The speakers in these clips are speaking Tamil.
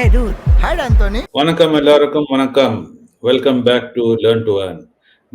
Hey dude, hi Anthony. வணக்கம் எல்லாருக்கும் வணக்கம். Welcome back to learn to earn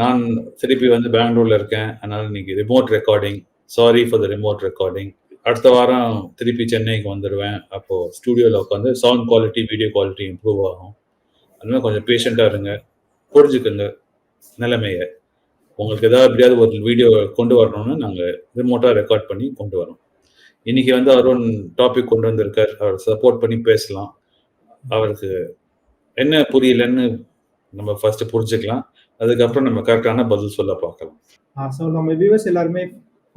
நான் திருப்பி வந்து பெங்களூர்ல இருக்கேன். அதனால இன்னைக்கு remote recording sorry for the remote recording அடுத்த வாரம் திருப்பி சென்னைக்கு வந்துடுவேன் அப்போ ஸ்டூடியோவில் உட்காந்து sound quality video quality improve ஆகும். அதனால கொஞ்சம் பேஷண்ட்டாக இருங்க. புரிஞ்சுக்குங்க. நிலைமையை. உங்களுக்கு ஏதாவது எப்படியாவது ஒரு வீடியோ கொண்டு வரணும்னு நாங்கள் ரிமோட்டாக ரெக்கார்ட் பண்ணி கொண்டு வரோம். இன்னைக்கு வந்து அருண் டாபிக் கொண்டு வந்திருக்கார். அவர் சப்போர்ட் பண்ணி பேசலாம். அவருக்கு என்ன புரியலன்னு நம்ம ஃபர்ஸ்ட் புரிஞ்சுக்கலாம். அதுக்கப்புறம் நம்ம கரெக்டான பதில் சொல்ல பார்க்கலாம். ஸோ நம்ம வியூவர்ஸ் எல்லாருமே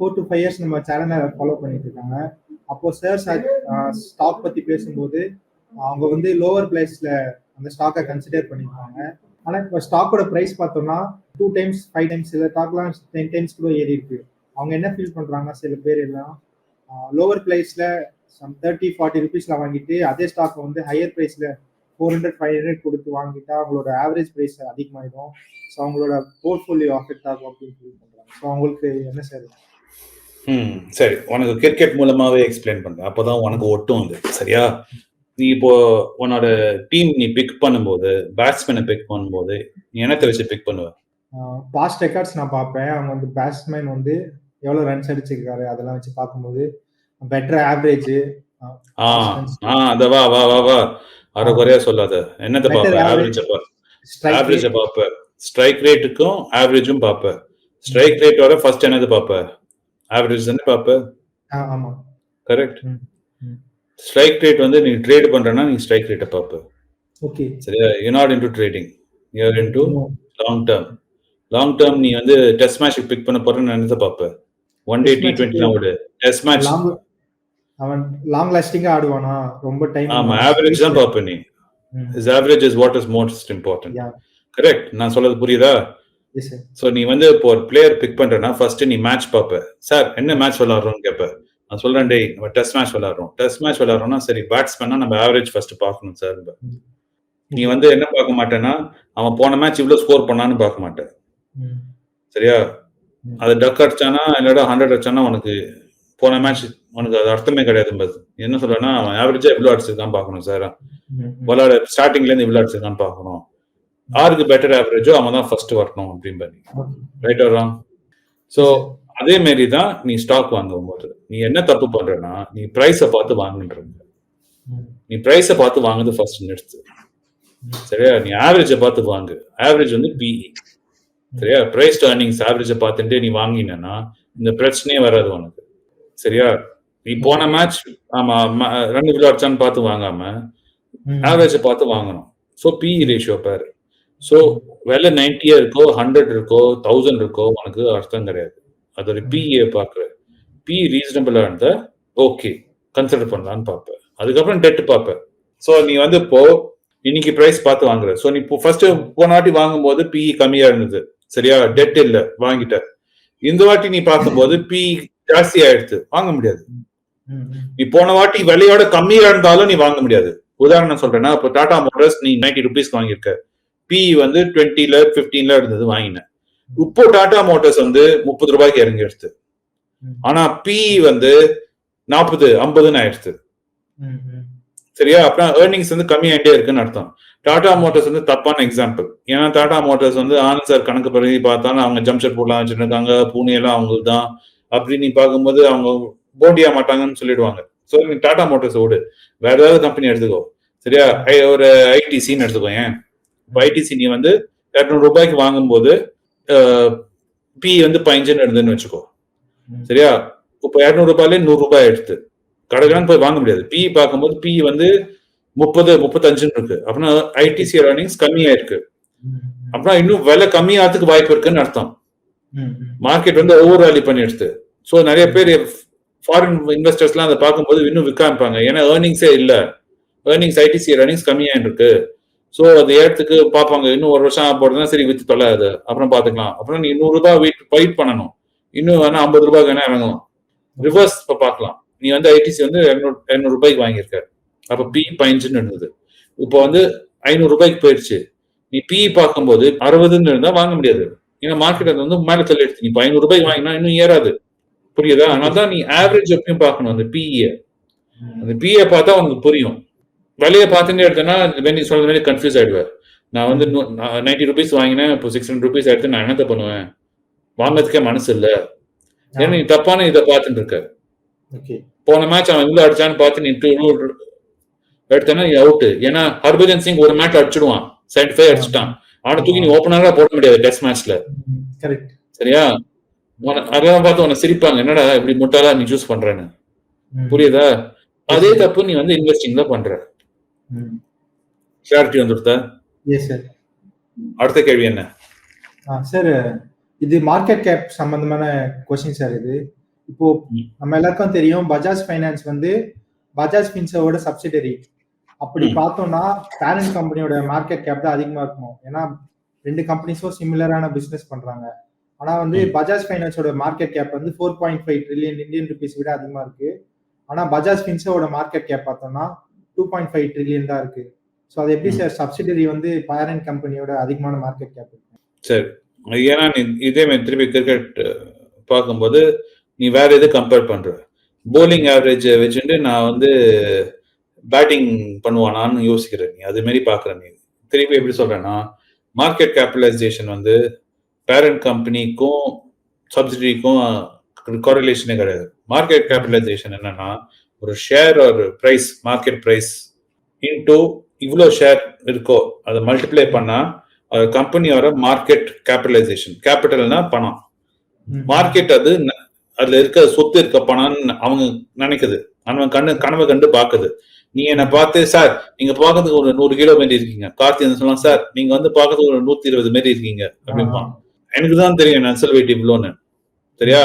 ஃபோர் டு ஃபைவ் இயர்ஸ் நம்ம சேனலை ஃபாலோ பண்ணிட்டு இருக்காங்க. அப்போ சார் ஸ்டாக் பத்தி பேசும்போது அவங்க வந்து லோவர் பிளேஸ்ல அந்த ஸ்டாக்கை கன்சிடர் பண்ணியிருக்காங்க ஆனால் இப்போ ஸ்டாக்கோட ப்ரைஸ் பார்த்தோம்னா டூ டைம்ஸ் ஃபைவ் டைம்ஸ் சில ஸ்டாக்லாம் டென் டைம்ஸ் கூட ஏறி இருக்கு அவங்க என்ன ஃபீல் பண்றாங்கன்னா சில பேர் எல்லாம் லோவர் பிளேஸ்ல சம் தேர்ட்டி ஃபார்ட்டி ருபீஸ்ல வாங்கிட்டு அதே ஸ்டாக் வந்து ஹையர் ப்ரைஸ்ல ஃபோர் ஹண்ட்ரட் ஃபைவ் ஹண்ட்ரட் கொடுத்து வாங்கிட்டா அவங்களோட ஆவரேஜ் ப்ரைஸ் அதிகமாயிடும். ஸோ அவங்களோட போர்ட்ஃபோலியோ அஃபெக்ட் ஆகும் அப்படின்னு ஃபீல் ஸோ அவங்களுக்கு என்ன சார் ம் சரி. உனக்கு கிரிக்கெட் மூலமாவே எக்ஸ்பிளைன் பண்றேன். அப்பதான் உனக்கு ஒட்டும் அது. சரியா? நீ இப்போ உன்னோட டீம் நீ பிக் பண்ணும்போது பேட்ஸ்மேனை பிக் பண்ணும்போது நீ என்னத்தை வச்சு பிக் பண்ணுவ? பாஸ்ட் ரெக்கார்ட்ஸ் நான் பார்ப்பேன். அவங்க வந்து பேட்ஸ்மேன் வந்து எவ்வளோ ரன்ஸ் அடிச்சிருக்காரு அதெல்லாம் வச்சு பார்க்கும்போது பெட்டர் ஆவரேஜ் ஆ ஆ அத வா வா வா வா. அரை குறையா சொல்லாத. என்னத்தை பார்ப்ப. ஆவரேஜ் ஆவரேஜ் பார்ப்ப ஸ்ட்ரைக் ரேட்டுக்கும் ஆவரேஜும் பார்ப்ப ஸ்ட்ரைக் ரேட்டோட ஃபர்ஸ்ட் என்னது பார்ப்ப ஆவரேஜ் தானே பார்ப்ப ஆமா. கரெக்ட். ஸ்ட்ரைக் ரேட் வந்து நீ ட்ரேட் பண்றேன்னா நீ ஸ்ட்ரைக் ரேட்டை பார்ப்ப ஓகே சரியா? You not into trading you're into long term long term நீ வந்து டெஸ்ட் மேட்ச் பிக் பண்ண போறேன்னு நினைத்து பார்ப்ப ஒன் டே டி டுவெண்ட்டி விடு டெஸ்ட் மேட்ச் அவன் லாங் லாஸ்டிங்கா ஆடுவானா? ரொம்ப டைம் ஆமா ஆவரேஜ் தான் பார்ப்ப நீ. Is average is what is most important. Correct நான் சொல்றது புரியுதா? ஸோ நீ வந்து இப்போ ஒரு பிளேயர் பிக் பண்றேன்னா ஃபர்ஸ்ட் நீ மேட்ச் பார்ப்ப சார் என்ன மேட்ச் விளாடுறோம்னு கேட்ப நான் சொல்றேன் டேய் நம்ம டெஸ்ட் மேட்ச் விளாடுறோம். டெஸ்ட் மேட்ச் விளாடுறோம்னா சரி பேட்ஸ்மேனா நம்ம ஆவரேஜ் ஃபர்ஸ்ட் பார்க்கணும் சார் நீ வந்து என்ன பார்க்க மாட்டேன்னா அவன் போன மேட்ச் இவ்வளவு ஸ்கோர் பண்ணான்னு பார்க்க மாட்டேன். சரியா. அது டக் அடிச்சானா இல்லடா ஹண்ட்ரட் அடிச்சானா உனக்கு போன மேட்ச் உனக்கு அது அர்த்தமே கிடையாது பஸ் என்ன சொல்றேன்னா அவன் ஆவரேஜா எவ்வளவு அடிச்சிருக்கான்னு பார்க்கணும் சார் விளையாட ஸ்டார்டிங்ல இருந்து இவ்வளவு அடிச்சிருக்கான்னு பார்க்கணும். யாருக்கு பெட்டர் ஆவரேஜோ அவன் தான் ஃபர்ஸ்ட் வரணும் அப்படின்னு ரைட் வரான் ஸோ அதே மாரி தான் நீ ஸ்டாக் வாங்கும் போது நீ என்ன தப்பு பண்றன்னா நீ ப்ரைஸை பார்த்து வாங்குன்ற நீ ப்ரைஸை பார்த்து வாங்குறது ஃபர்ஸ்ட் நிறுத்து. சரியா? நீ ஆவரேஜை பார்த்து வாங்கு. ஆவரேஜ் வந்து பிஇ சரியா? பிரைஸ் ஏர்னிங்ஸ் ஆவரேஜை பார்த்துட்டு நீ வாங்கினா இந்த பிரச்சனையே வராது உனக்கு. சரியா? நீ போன மேட்ச் ஆமா ரெண்டு கிலோ அடிச்சான்னு பார்த்து வாங்காம ஆவரேஜை பார்த்து வாங்கணும். ஸோ பிஇ ரேஷியோ பாரு. ஸோ விலை நைன்டியா இருக்கோ ஹண்ட்ரட் இருக்கோ தௌசண்ட் இருக்கோ உனக்கு அர்த்தம் கிடையாது. அதோட பிஏ பார்க்குற. பி ரீசனபிளா இருந்தா ஓகே கன்சிடர் பண்ணலான்னு பார்ப்பேன். அதுக்கப்புறம் டெட் பார்ப்பேன். ஸோ நீ வந்து இப்போ இன்னைக்கு பிரைஸ் பார்த்து வாங்குற. ஸோ நீ ஃபர்ஸ்ட் போன வாட்டி வாங்கும்போது பிஇ கம்மியா இருந்தது. சரியா? டெட் இல்ல வாங்கிட்ட. இந்த வாட்டி நீ பார்க்கும்போது பி ஜாஸ்தி ஆயிடுச்சு வாங்க முடியாது. நீ போன வாட்டி விலையோட கம்மியா இருந்தாலும் நீ வாங்க முடியாது. உதாரணம் சொல்றேன்னா இப்போ டாடா மோட்டர்ஸ் நீ நைன்டி ருபீஸ்க்கு வாங்கியிருக்க. பி வந்து டுவெண்ட்டில பிப்டீன்ல இருந்தது வாங்கினேன் இப்போ டாடா மோட்டர்ஸ் வந்து முப்பது ரூபாய்க்கு இறங்கி எடுத்து ஆனா பி வந்து நாற்பது ஐம்பதுன்னு ஆயிடுச்சு சரியா? அப்புறம் ஏர்னிங்ஸ் வந்து கம்மியாயிட்டே இருக்குன்னு அர்த்தம். டாடா மோட்டர்ஸ் வந்து தப்பான எக்ஸாம்பிள் ஏன்னா டாடா மோட்டர்ஸ் வந்து ஆனந்த் சார் கணக்கு படி பார்த்தாலும் அவங்க ஜம்ஷெட்பூர்லாம் வச்சிருக்காங்க பூனே எல்லாம் அவங்களுக்கு தான் அப்படி நீ பார்க்கும்போது அவங்க போண்டியா மாட்டாங்கன்னு சொல்லிடுவாங்க. ஸோ நீ டாடா மோட்டர்ஸ் ஓடு. வேற ஏதாவது கம்பெனி எடுத்துக்கோ. சரியா? ஒரு ஐடிசின்னு எடுத்துக்கோ ஏன்? இப்போ ஐடிசி நீ வந்து இரநூறு ரூபாய்க்கு வாங்கும்போது பி வந்து பதினஞ்சுன்னு இருந்துன்னு வச்சுக்கோ. சரியா? இப்போ இரநூறு ரூபாயிலே நூறு ரூபாய் எடுத்து. கடைக்கான போய் வாங்க முடியாது. பி பார்க்கும்போது பி வந்து முப்பது முப்பத்தஞ்சுன்னு இருக்கு. அப்படின்னா ஐடிசி ஏர்னிங்ஸ் கம்மியா இருக்கு அப்படின்னா இன்னும் விலை கம்மியாகிறதுக்கு வாய்ப்பு இருக்குன்னு அர்த்தம். மார்க்கெட் வந்து ஓவர் வேல்யூ பண்ணி எடுத்து. ஸோ நிறைய பேர் ஃபாரின் இன்வெஸ்டர்ஸ்லாம் அதை பார்க்கும்போது இன்னும் விற்காமிப்பாங்க. ஏன்னா ஏர்னிங்ஸே இல்லை. ஏர்னிங்ஸ் ஐடிசி ஏர்னிங்ஸ் கம்மியாக இருக்கு ஸோ அது ஏறத்துக்கு பார்ப்பாங்க. இன்னும் ஒரு வருஷம் போடுறதுனா சரி வித்து தொலையாது அப்புறம் பார்த்துக்கலாம். அப்புறம் நீ நூறு ரூபாய் வெயிட் வெயிட் பண்ணணும். இன்னும் வேணா ஐம்பது ரூபாய்க்கு வேணா இறங்கலாம் ரிவர்ஸ் இப்போ பார்க்கலாம். நீ வந்து ஐடிசி வந்து இரநூறு இரநூறு ரூபாய்க்கு வாங்கியிருக்க. அப்போ பி பதினஞ்சுன்னு இருந்தது. இப்போ வந்து ஐநூறு ரூபாய்க்கு போயிடுச்சு நீ பி பார்க்கும்போது அறுபதுன்னு இருந்தால் வாங்க முடியாது. ஏன்னா மார்க்கெட் வந்து மேலே தள்ளி எடுத்து. நீ இப்போ ஐநூறு ரூபாய்க்கு வாங்கினா இன்னும் ஏறாது. புரியுதா? அதனால தான் நீ ஆவரேஜ் எப்பயும் பார்க்கணும் அந்த பிஇ அந்த பிஏ பார்த்தா உனக்கு புரியும். விலையை பார்த்துட்டு எடுத்தேன்னா நீ சொல்ற மாதிரி கன்ஃபியூஸ் ஆயிடுவேன். நான் வந்து நைன்டி ருபீஸ் வாங்கினேன் இப்போ சிக்ஸ் ஹண்ட்ரட் ருபீஸ் எடுத்து நான் என்னத்த பண்ணுவேன்? வாங்குறதுக்கே மனசு இல்ல. ஏன்னா நீ தப்பான இதை பார்த்துட்டு இருக்க. போன மேட்ச் அவன் இவ்வளவு அடிச்சான்னு பார்த்து நீ டூ எடுத்தேன்னா நீ அவுட் ஏன்னா ஹர்பஜன் சிங் ஒரு மேட்ச் அடிச்சிடுவான். செவன்டி ஃபைவ் அடிச்சிட்டான். அவனை தூக்கி நீ ஓப்பனரா போட முடியாது டெஸ்ட் மேட்ச்ல சரியா? அதெல்லாம் பார்த்து உன்னை சிரிப்பாங்க. என்னடா இப்படி முட்டாளா நீ சூஸ் பண்றேன்னு? புரியுதா? அதே தப்பு நீ வந்து இன்வெஸ்டிங்ல பண்ற. கிளாரிட்டி வந்துருத்தா எஸ் சார் அடுத்த கேள்வி என்ன? சார் இது மார்க்கெட் கேப் சம்பந்தமான கொஸ்டின் சார் இது. இப்போ. நம்ம எல்லாருக்கும் தெரியும் பஜாஜ் ஃபைனான்ஸ் வந்து பஜாஜ் ஃபின்சரோட சப்சிடரி அப்படி. பார்த்தோம்னா பேரண்ட் கம்பெனியோட மார்க்கெட் கேப் தான் அதிகமா இருக்கும்? ஏன்னா ரெண்டு கம்பெனிஸும் சிமிலரான பிசினஸ் பண்றாங்க. ஆனா வந்து. பஜாஜ் ஃபைனான்ஸோட மார்க்கெட் கேப் வந்து four point five trillion Indian rupees விட அதிகமா இருக்கு. ஆனா பஜாஜ் ஃபின்சரோட மார்க்கெட் கேப் பார்த்தோம்னா டூ பாயிண்ட் ஃபைவ் ட்ரில்லியன் தான் இருக்கு. ஸோ அது எப்படி. சார்? சப்சிடரி வந்து பேரண்ட் கம்பெனியோட அதிகமான மார்க்கெட் கேப் இருக்கு. சரி. ஏன்னா நீ இதே மாதிரி திருப்பி கிரிக்கெட் பார்க்கும்போது நீ வேற எது கம்பேர் பண்ற? bowling ஆவரேஜ் வச்சுட்டு நான் வந்து பேட்டிங் பண்ணுவானான்னு யோசிக்கிறேன் நீ. அது மாதிரி பாக்குற நீ. திருப்பி எப்படி சொல்றேன்னா மார்க்கெட் கேபிட்டலைசேஷன் வந்து பேரண்ட் கம்பெனிக்கும் சப்சிடிக்கும் கோரிலேஷனே கிடையாது. மார்க்கெட் கேபிட்டலைசேஷன் என்னன்னா ஒரு ஷேர் ஒரு பிரைஸ் மார்க்கெட் பிரைஸ் இன்டூ இவ்வளோ ஷேர் இருக்கோ அதை மல்டிப்ளை பண்ணா கம்பெனியோட மார்க்கெட் கேபிட்டலைசேஷன் கேபிட்டல்னா பணம். மார்க்கெட் அது அதுல இருக்க சொத்து இருக்க பணம்னு அவங்க நினைக்குது. அவன் கண்ணு கனவு கண்டு பாக்குது. நீ என்ன பார்த்து சார் நீங்க பார்க்கறதுக்கு ஒரு நூறு கிலோ மாரி இருக்கீங்க. கார்த்தி வந்து சொல்லலாம் சார் நீங்க வந்து பார்க்கறதுக்கு ஒரு நூத்தி இருபது மாரி இருக்கீங்க. அப்படிம்பான். எனக்கு தான் தெரியும் நன்சல் வெயிட் இவ்வளோன்னு சரியா?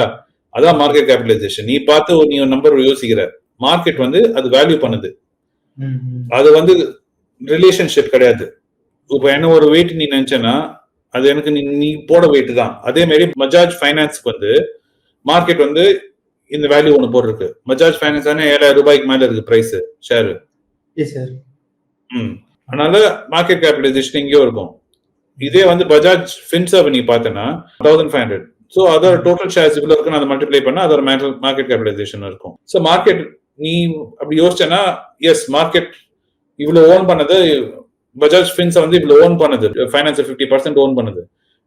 அதான் மார்க்கெட் கேபிட்டலைசேஷன் நீ பார்த்து நீ ஒரு நம்பர் யோசிக்கிற. மார்க்கெட் வந்து அது வேல்யூ பண்ணுது. அது வந்து ரிலேஷன்ஷிப் கிடையாது. இப்போ என்ன ஒரு வெயிட் நீ நினைச்சேன்னா அது எனக்கு நீ நீ போட வெயிட் தான். அதே மாதிரி பஜாஜ் ஃபைனான்ஸ்க்கு வந்து மார்க்கெட் வந்து இந்த வேல்யூ ஒன்று போட்டிருக்கு. பஜாஜ் ஃபைனான்ஸ் தானே ஏழாயிரம் ரூபாய்க்கு மேல இருக்கு பிரைஸ் ஷேர் ம். அதனால மார்க்கெட் கேபிட்டலைசேஷன் எங்கேயோ இருக்கும். இதே வந்து பஜாஜ் ஃபின்சர்வ் நீ பார்த்தனா தௌசண்ட் ஃபைவ் ஹண்ட்ரட் ஸோ அதோட டோட்டல் ஷேர்ஸ் இவ்வளோ இருக்குன்னு அதை மல்டிப்ளை பண்ணா அதோட மார்க்கெட் கேபிட்டலைசேஷன் இருக்கும். ஸோ மார்க்கெட் நீ அப்படி யோசிச்சேன்னா எஸ் மார்க்கெட் இவ்வளோ ஓன் பண்ணது பஜாஜ் ஃபின்ஸை வந்து இவ்வளோ ஓன் பண்ணுது. ஃபைனான்ஸ் ஃபிஃப்டி பர்சன்ட் ஓன் பண்ணுது.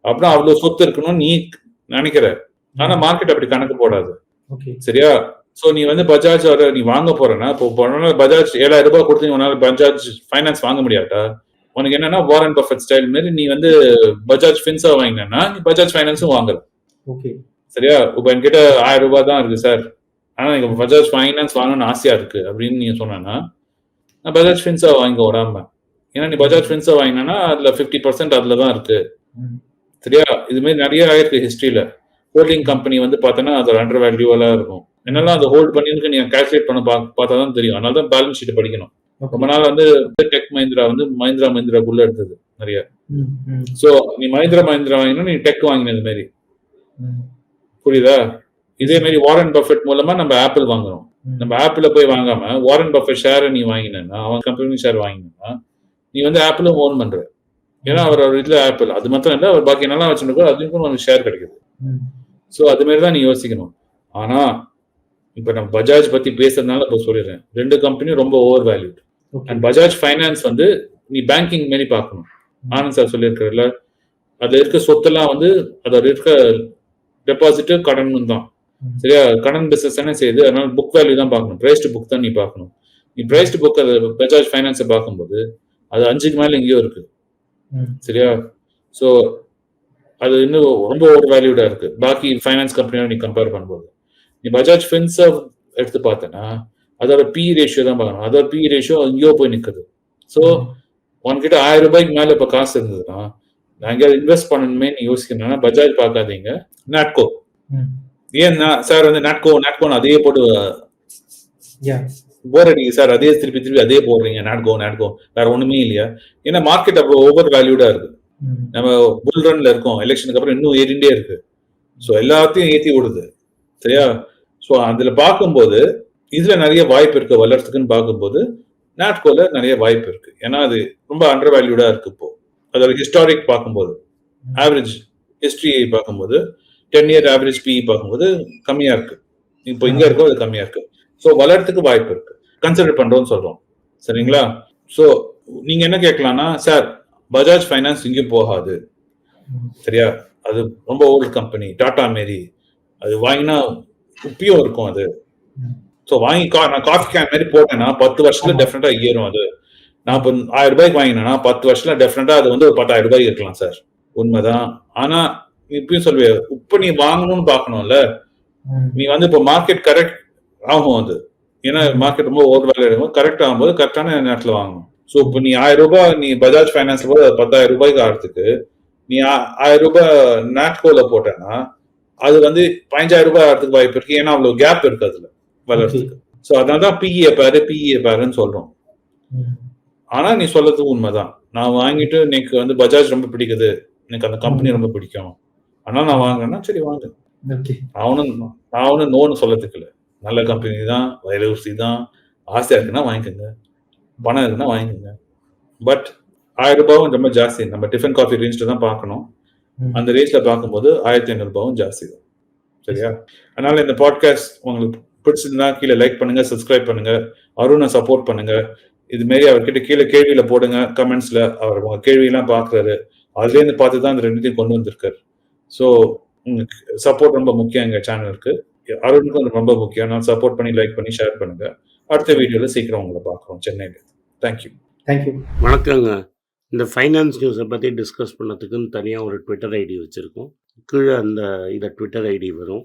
அப்படின்னா அவ்வளோ சொத்து இருக்கணும்னு நீ நினைக்கிற. ஆனா மார்க்கெட் அப்படி கணக்கு போடாது. ஓகே. சரியா? சோ நீ வந்து பஜாஜ் வர நீ வாங்க போறேன்னா இப்போ பஜாஜ் ஏழாயிரம் ரூபாய் கொடுத்து உன்னால பஜாஜ் ஃபைனான்ஸ் வாங்க முடியாட்டா உனக்கு என்னன்னா வாரன் பஃபட் ஸ்டைல் மாதிரி நீ வந்து பஜாஜ் ஃபின்ஸா வாங்கினா நீ பஜாஜ் ஃபைனான்ஸும் வாங்குற ஓகே சரியா? இப்போ என்கிட்ட ஆயிரம் ரூபாய் தான் இருக்கு சார் ஆனா எனக்கு பஜாஜ் ஃபைனான்ஸ் வாங்கணும்னு ஆசையா இருக்கு அப்படின்னு நீங்க சொன்னா நான் பஜாஜ் ஃபின்ஸா வாங்க விடாம. ஏன்னா நீ பஜாஜ் ஃபின்ஸா வாங்கினா அதுல ஃபிஃப்டி பர்சன்ட் அதுல தான் இருக்கு. சரியா? இது மாதிரி நிறைய ஆயிருக்கு ஹிஸ்டரியில ஹோல்டிங் கம்பெனி வந்து பார்த்தோன்னா அது அண்டர் வேல்யூவெல்லாம் இருக்கும். என்னெல்லாம் அதை ஹோல்ட் பண்ணிருக்கு நீங்க கால்குலேட் பண்ண பார்த்தா தான் தெரியும். அதனால தான் பேலன்ஸ் ஷீட் படிக்கணும். ரொம்ப நாள் வந்து டெக் மஹிந்திரா வந்து மஹிந்திரா மஹிந்திராக்குள்ள எடுத்தது நிறைய. சோ நீ மஹிந்திரா மஹிந்திரா வாங்கினா நீ டெக் வாங்கினது மாதிரி புரியுதா? இதே மாதிரி வாரன் பஃபெட் மூலமா நம்ம ஆப்பிள் வாங்குறோம். நம்ம ஆப்பிள் போய் வாங்காம வாரன் பஃபெட் ஷேரை நீ வாங்கினா அவன் கம்பெனி ஷேர் வாங்கினா நீ வந்து ஆப்பிளும் ஓன் பண்ற. ஏன்னா அவர் அவர் இதுல ஆப்பிள் அது மாத்திரம் இல்ல அவர் பாக்கி நல்லா வச்சிருக்கோ அதுக்கும் உனக்கு ஷேர் கிடைக்குது. ஸோ அது மாதிரி தான் நீ யோசிக்கணும். ஆனா இப்ப நம்ம பஜாஜ் பத்தி பேசுறதுனால இப்போ சொல்லிடுறேன். ரெண்டு கம்பெனியும் ரொம்ப over valued and Bajaj finance வந்து நீ பேங்கிங் மாரி பார்க்கணும். ஆனந்த் சார் சொல்லியிருக்கிறதுல அதுல இருக்க சொத்தெல்லாம் வந்து அதோட இருக்க டெபாசிட் கடன் தான். சரியா? கடன் பிசினஸ் தானே செய்யுது. அதனால புக் வேல்யூ தான் பார்க்கணும். பிரைஸ்டு புக் தான் நீ பார்க்கணும். நீ பிரைஸ்டு புக் அது பஜாஜ் ஃபைனான்ஸை பார்க்கும்போது அது அஞ்சுக்கு மேல எங்கேயோ இருக்கு. சரியா? ஸோ அது இன்னும் ரொம்ப ஓவர் வேல்யூடா இருக்கு. பாக்கி ஃபைனான்ஸ் கம்பெனியோட நீ கம்பேர் பண்ணும்போது. நீ பஜாஜ் ஃபின்ஸை எடுத்து பார்த்தேன்னா அதோட பி ரேஷியோ தான் பார்க்கணும். அதோட பி ரேஷியோ எங்கேயோ போய் நிற்குது ஸோ உன்கிட்ட ஆயிரம் ரூபாய்க்கு மேல இப்ப காசு இருந்ததுன்னா நான் எங்கேயாவது இன்வெஸ்ட் பண்ணணுமே நீ யோசிக்கணும்னா பஜாஜ் பார்க்காதீங்க. நாட்கோ ம். ஏன்னா சார் வந்து நாட்கோ நாட்கோன்னு அதே போட்டு. போர் அடிக்கு சார் அதே திருப்பி திருப்பி அதே போடுறீங்க. நாட்கோ நாட்கோ வேற ஒண்ணுமே இல்லையா? ஏன்னா மார்க்கெட் அவ்வளோ ஓவர் வேல்யூடா இருக்கு. நம்ம புல் ரன்ல இருக்கோம். எலெக்ஷனுக்கு அப்புறம் இன்னும் ஏறிண்டே இருக்கு. ஸோ எல்லாத்தையும் ஏத்தி விடுது. சரியா? ஸோ அதுல பார்க்கும்போது இதுல நிறைய வாய்ப்பு இருக்கு வளர்றதுக்குன்னு பார்க்கும்போது நாட்கோல நிறைய வாய்ப்பு இருக்கு. ஏன்னா அது ரொம்ப அண்டர் வேல்யூடா இருக்கு இப்போ. அதோட ஹிஸ்டாரிக் பார்க்கும்போது ஆவரேஜ் ஹிஸ்டரி பார்க்கும்போது டென் இயர் ஆவரேஜ் பிஇ பார்க்கும்போது கம்மியா இருக்கு. இப்போ இங்க இருக்கோ அது கம்மியா இருக்கு. ஸோ வளர்றதுக்கு வாய்ப்பு இருக்கு. கன்சிடர் பண்றோம்னு சொல்றோம். சரிங்களா? ஸோ நீங்க என்ன கேட்கலாம்னா சார் பஜாஜ் ஃபைனான்ஸ் எங்கேயும் போகாது. சரியா? அது ரொம்ப ஓல்டு கம்பெனி டாடா மாரி அது வாங்கினா உப்பியும் இருக்கும் அது. ஸோ வாங்கி கா- நான் காஃபி கேன் மாதிரி போட்டேன்னா பத்து வருஷத்துல. டெஃபினட்டா ஏறும் அது. நான் இப்போ ஆயிரம் ரூபாய்க்கு வாங்கினேன்னா பத்து வருஷத்துல டெஃபினட்டா அது வந்து ஒரு பத்தாயிரம் ரூபாய்க்கு இருக்கலாம் சார். உண்மைதான். ஆனா இப்பயும் சொல்லுவேன் உப்பு நீ வாங்கணும்னு பார்க்கணும்ல. நீ வந்து இப்போ மார்க்கெட் கரெக்ட் ஆகும் அது. ஏன்னா மார்க்கெட் ரொம்ப ஓவர் வேலை கரெக்ட் ஆகும்போது கரெக்டான நேரத்துல வாங்கணும். ஸோ இப்போ நீ ஆயிரம் ரூபாய் நீ பஜாஜ் ஃபைனான்ஸ் போது பத்தாயிரம் ரூபாய்க்கு ஆகிறதுக்கு நீ ஆயிரம் ரூபாய் நாட்கோல போட்டேன்னா அது வந்து பதினஞ்சாயிரம் ரூபாய் ஆகிறதுக்கு வாய்ப்பு இருக்கு. ஏன்னா அவ்வளவு கேப் இருக்கு அதுல. வளர்றதுக்கு ஸோ அதனால தான் பிஇஏ பாரு பிஇஏ பாருன்னு சொல்றோம். ஆனா நீ சொல்றது உண்மைதான். நான் வாங்கிட்டு எனக்கு வந்து பஜாஜ் ரொம்ப பிடிக்குது. எனக்கு அந்த கம்பெனி ரொம்ப பிடிக்கும். ஆனா நான் வாங்கினேன்னா சரி வாங்க. அவனும் நான் ஒன்றும் நோன்னு சொல்லத்துக்கு இல்லை. நல்ல கம்பெனி தான் வைரவசி தான். ஆசையா இருக்குன்னா வாங்கிக்கோங்க. பணம் இருக்குன்னா வாங்கிக்கோங்க. பட் ஆயிரம் ரூபாயும் ரொம்ப ஜாஸ்தி. நம்ம டிஃபன் காஃபி ரேஞ்சில் தான் பார்க்கணும். அந்த ரேஞ்ச்ல பார்க்கும்போது ஆயிரத்தி ஐநூறு ரூபாயும் ஜாஸ்தி தான். சரியா? அதனால இந்த பாட்காஸ்ட் உங்களுக்கு பிடிச்சிருந்தா கீழே லைக் பண்ணுங்க சப்ஸ்கிரைப் பண்ணுங்க. அருணை சப்போர்ட் பண்ணுங்க. இது மாரி அவர்கிட்ட கீழே கேள்வியில போடுங்க கமெண்ட்ஸ்ல அவர் உங்க கேள்வியெல்லாம் பார்க்கறாரு அதுலேருந்து பார்த்து தான் அந்த ரெண்டுத்தையும் கொண்டு வந்திருக்காரு. ஸோ உங்களுக்கு சப்போர்ட் ரொம்ப முக்கியம் எங்க சேனலுக்கு அருணுக்கும் அது ரொம்ப முக்கியம். நான் சப்போர்ட் பண்ணி லைக் பண்ணி ஷேர் பண்ணுங்க. அடுத்த வீடியோல சீக்கிரம் உங்களை பார்க்குறோம் சென்னையில். தேங்க்யூ தேங்க்யூ வணக்கங்க. இந்த ஃபைனான்ஸ் நியூஸை பற்றி டிஸ்கஸ் பண்ணதுக்குன்னு தனியாக ஒரு ட்விட்டர் ஐடி வச்சுருக்கோம். கீழே அந்த இதை ட்விட்டர் ஐடி வரும்.